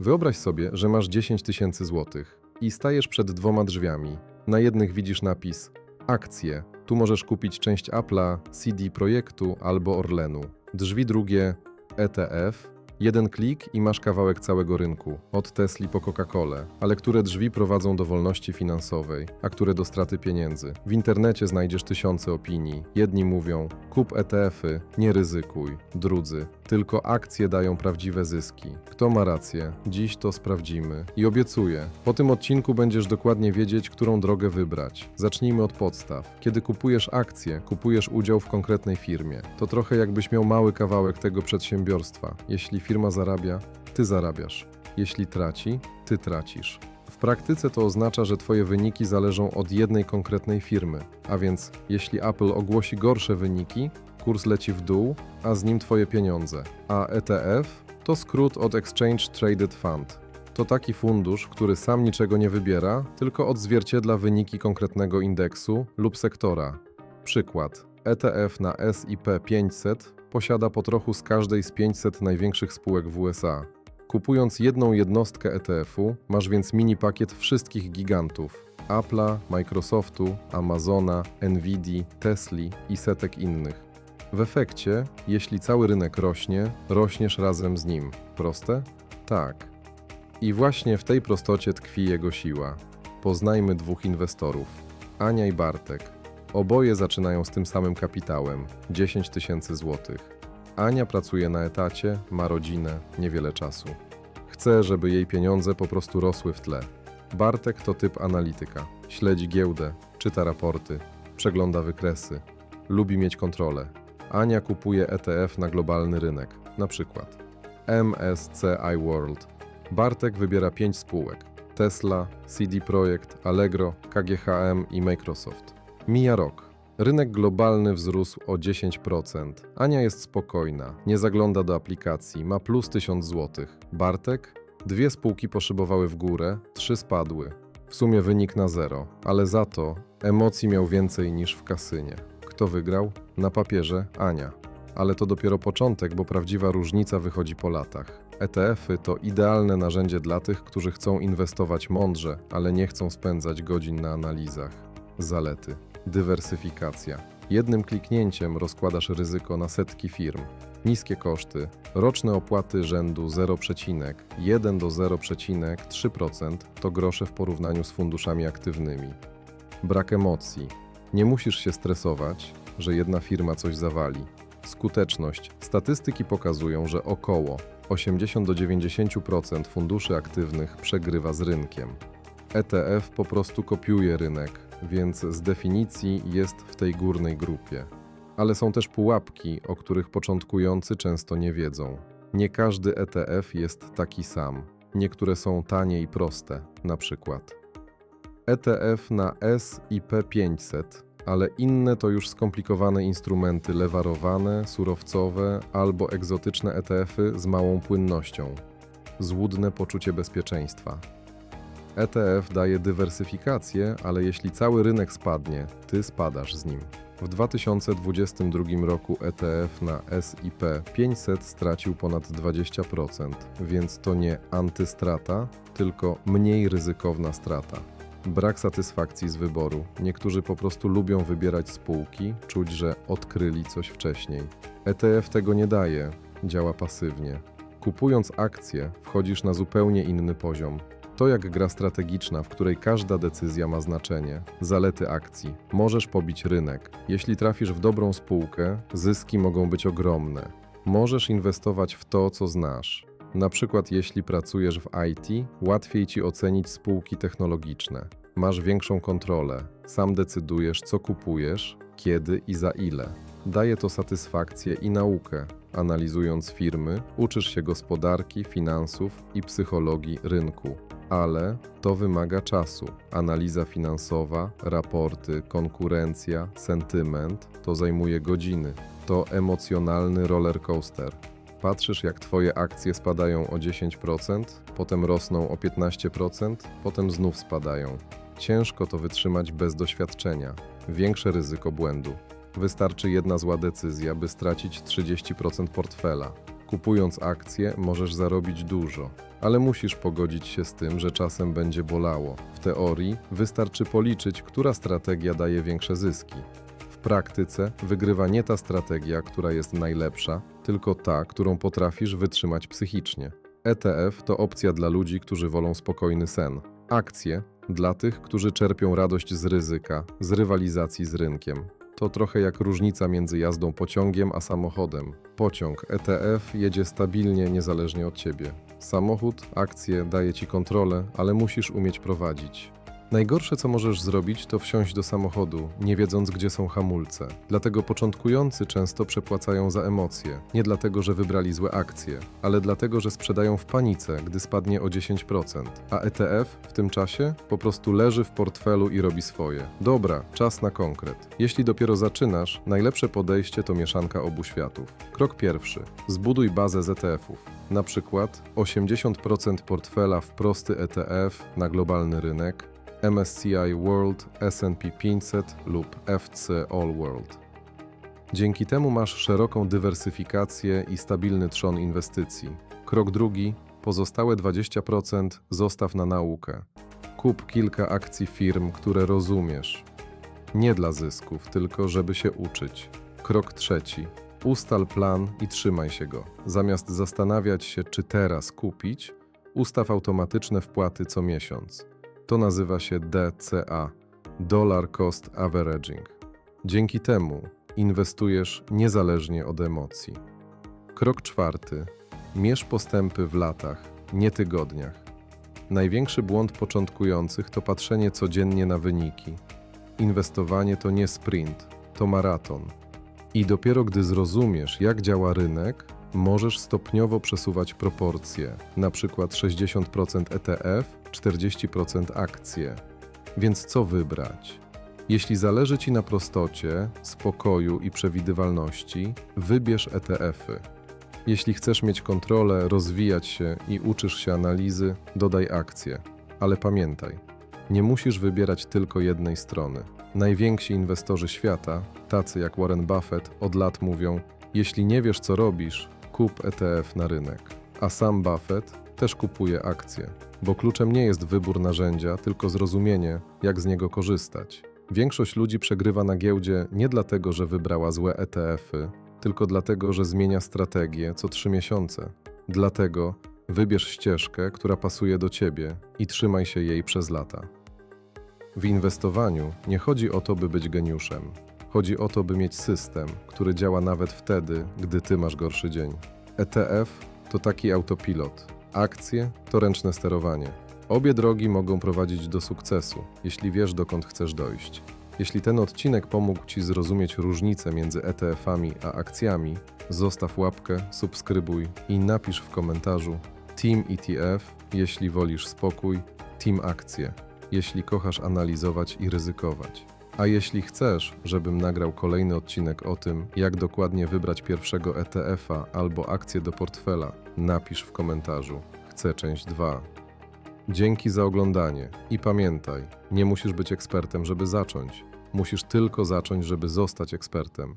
Wyobraź sobie, że masz 10 tysięcy złotych i stajesz przed dwoma drzwiami. Na jednych widzisz napis Akcje. Tu możesz kupić część Apple'a, CD Projektu albo Orlenu. Drzwi drugie ETF. Jeden klik i masz kawałek całego rynku, od Tesli po Coca-Colę, ale które drzwi prowadzą do wolności finansowej, a które do straty pieniędzy. W internecie znajdziesz tysiące opinii. Jedni mówią: kup ETF-y, nie ryzykuj. Drudzy: tylko akcje dają prawdziwe zyski. Kto ma rację? Dziś to sprawdzimy. I obiecuję, po tym odcinku będziesz dokładnie wiedzieć, którą drogę wybrać. Zacznijmy od podstaw. Kiedy kupujesz akcje, kupujesz udział w konkretnej firmie. To trochę jakbyś miał mały kawałek tego przedsiębiorstwa. Jeśli firma zarabia, ty zarabiasz. Jeśli traci, ty tracisz. W praktyce to oznacza, że Twoje wyniki zależą od jednej konkretnej firmy. A więc, jeśli Apple ogłosi gorsze wyniki, kurs leci w dół, a z nim Twoje pieniądze. A ETF to skrót od Exchange Traded Fund. To taki fundusz, który sam niczego nie wybiera, tylko odzwierciedla wyniki konkretnego indeksu lub sektora. Przykład. ETF na SIP 500 posiada po trochu z każdej z 500 największych spółek w USA. Kupując jedną jednostkę ETF-u, masz więc mini pakiet wszystkich gigantów: Apple'a, Microsoftu, Amazona, Nvidia, Tesli i setek innych. W efekcie, jeśli cały rynek rośnie, rośniesz razem z nim. Proste? Tak. I właśnie w tej prostocie tkwi jego siła. Poznajmy dwóch inwestorów: Ania i Bartek. Oboje zaczynają z tym samym kapitałem 10 tysięcy złotych. Ania pracuje na etacie, ma rodzinę, niewiele czasu. Chce, żeby jej pieniądze po prostu rosły w tle. Bartek to typ analityka. Śledzi giełdę, czyta raporty, przegląda wykresy. Lubi mieć kontrolę. Ania kupuje ETF na globalny rynek, na przykład MSCI World. Bartek wybiera pięć spółek: Tesla, CD Projekt, Allegro, KGHM i Microsoft. Mija rok. Rynek globalny wzrósł o 10%. Ania jest spokojna, nie zagląda do aplikacji, ma plus 1000 zł. Bartek? Dwie spółki poszybowały w górę, trzy spadły. W sumie wynik na zero, ale za to emocji miał więcej niż w kasynie. Kto wygrał? Na papierze Ania. Ale to dopiero początek, bo prawdziwa różnica wychodzi po latach. ETF-y to idealne narzędzie dla tych, którzy chcą inwestować mądrze, ale nie chcą spędzać godzin na analizach. Zalety. Dywersyfikacja. Jednym kliknięciem rozkładasz ryzyko na setki firm. Niskie koszty, roczne opłaty rzędu 0,1 do 0,3% to grosze w porównaniu z funduszami aktywnymi. Brak emocji. Nie musisz się stresować, że jedna firma coś zawali. Skuteczność. Statystyki pokazują, że około 80 do 90% funduszy aktywnych przegrywa z rynkiem. ETF po prostu kopiuje rynek, więc z definicji jest w tej górnej grupie. Ale są też pułapki, o których początkujący często nie wiedzą. Nie każdy ETF jest taki sam. Niektóre są tanie i proste, na przykład ETF na SIP 500, ale inne to już skomplikowane instrumenty lewarowane, surowcowe albo egzotyczne ETF-y z małą płynnością. Złudne poczucie bezpieczeństwa. ETF daje dywersyfikację, ale jeśli cały rynek spadnie, ty spadasz z nim. W 2022 roku ETF na SIP 500 stracił ponad 20%, więc to nie antystrata, tylko mniej ryzykowna strata. Brak satysfakcji z wyboru. Niektórzy po prostu lubią wybierać spółki, czuć, że odkryli coś wcześniej. ETF tego nie daje, działa pasywnie. Kupując akcje, wchodzisz na zupełnie inny poziom. To jak gra strategiczna, w której każda decyzja ma znaczenie. Zalety akcji. Możesz pobić rynek. Jeśli trafisz w dobrą spółkę, zyski mogą być ogromne. Możesz inwestować w to, co znasz. Na przykład, jeśli pracujesz w IT, łatwiej ci ocenić spółki technologiczne. Masz większą kontrolę. Sam decydujesz, co kupujesz, kiedy i za ile. Daje to satysfakcję i naukę. Analizując firmy, uczysz się gospodarki, finansów i psychologii rynku. Ale to wymaga czasu. Analiza finansowa, raporty, konkurencja, sentyment to zajmuje godziny. To emocjonalny roller coaster. Patrzysz, jak Twoje akcje spadają o 10%, potem rosną o 15%, potem znów spadają. Ciężko to wytrzymać bez doświadczenia. Większe ryzyko błędu. Wystarczy jedna zła decyzja, by stracić 30% portfela. Kupując akcje, możesz zarobić dużo, ale musisz pogodzić się z tym, że czasem będzie bolało. W teorii wystarczy policzyć, która strategia daje większe zyski. W praktyce wygrywa nie ta strategia, która jest najlepsza, tylko ta, którą potrafisz wytrzymać psychicznie. ETF to opcja dla ludzi, którzy wolą spokojny sen. Akcje dla tych, którzy czerpią radość z ryzyka, z rywalizacji z rynkiem. To trochę jak różnica między jazdą pociągiem a samochodem. Pociąg ETF jedzie stabilnie, niezależnie od ciebie. Samochód, akcje daje ci kontrolę, ale musisz umieć prowadzić. Najgorsze, co możesz zrobić, to wsiąść do samochodu, nie wiedząc, gdzie są hamulce. Dlatego początkujący często przepłacają za emocje. Nie dlatego, że wybrali złe akcje, ale dlatego, że sprzedają w panice, gdy spadnie o 10%. A ETF w tym czasie po prostu leży w portfelu i robi swoje. Dobra, czas na konkret. Jeśli dopiero zaczynasz, najlepsze podejście to mieszanka obu światów. Krok pierwszy. Zbuduj bazę z ETF-ów. Na przykład 80% portfela w prosty ETF na globalny rynek, MSCI World, S&P 500 lub FC All World. Dzięki temu masz szeroką dywersyfikację i stabilny trzon inwestycji. Krok drugi. Pozostałe 20% zostaw na naukę. Kup kilka akcji firm, które rozumiesz. Nie dla zysków, tylko żeby się uczyć. Krok trzeci. Ustal plan i trzymaj się go. Zamiast zastanawiać się, czy teraz kupić, ustaw automatyczne wpłaty co miesiąc. To nazywa się DCA Dollar Cost Averaging. Dzięki temu inwestujesz niezależnie od emocji. Krok czwarty. Mierz postępy w latach, nie tygodniach. Największy błąd początkujących to patrzenie codziennie na wyniki. Inwestowanie to nie sprint, to maraton. I dopiero gdy zrozumiesz, jak działa rynek, możesz stopniowo przesuwać proporcje, przykład 60% ETF, 40% akcje. Więc co wybrać? Jeśli zależy Ci na prostocie, spokoju i przewidywalności, wybierz ETF-y. Jeśli chcesz mieć kontrolę, rozwijać się i uczysz się analizy, dodaj akcje. Ale pamiętaj, nie musisz wybierać tylko jednej strony. Najwięksi inwestorzy świata, tacy jak Warren Buffett, od lat mówią: Jeśli nie wiesz, co robisz, kup ETF na rynek. A sam Buffett też kupuje akcje, bo kluczem nie jest wybór narzędzia, tylko zrozumienie, jak z niego korzystać. Większość ludzi przegrywa na giełdzie nie dlatego, że wybrała złe ETF-y, tylko dlatego, że zmienia strategię co trzy miesiące. Dlatego wybierz ścieżkę, która pasuje do ciebie i trzymaj się jej przez lata. W inwestowaniu nie chodzi o to, by być geniuszem. Chodzi o to, by mieć system, który działa nawet wtedy, gdy ty masz gorszy dzień. ETF to taki autopilot, akcje to ręczne sterowanie. Obie drogi mogą prowadzić do sukcesu, jeśli wiesz, dokąd chcesz dojść. Jeśli ten odcinek pomógł Ci zrozumieć różnicę między ETF-ami a akcjami, zostaw łapkę, subskrybuj i napisz w komentarzu Team ETF, jeśli wolisz spokój, Team Akcje, jeśli kochasz analizować i ryzykować. A jeśli chcesz, żebym nagrał kolejny odcinek o tym, jak dokładnie wybrać pierwszego ETF-a albo akcję do portfela, napisz w komentarzu. Chcę część 2. Dzięki za oglądanie i pamiętaj, nie musisz być ekspertem, żeby zacząć. Musisz tylko zacząć, żeby zostać ekspertem.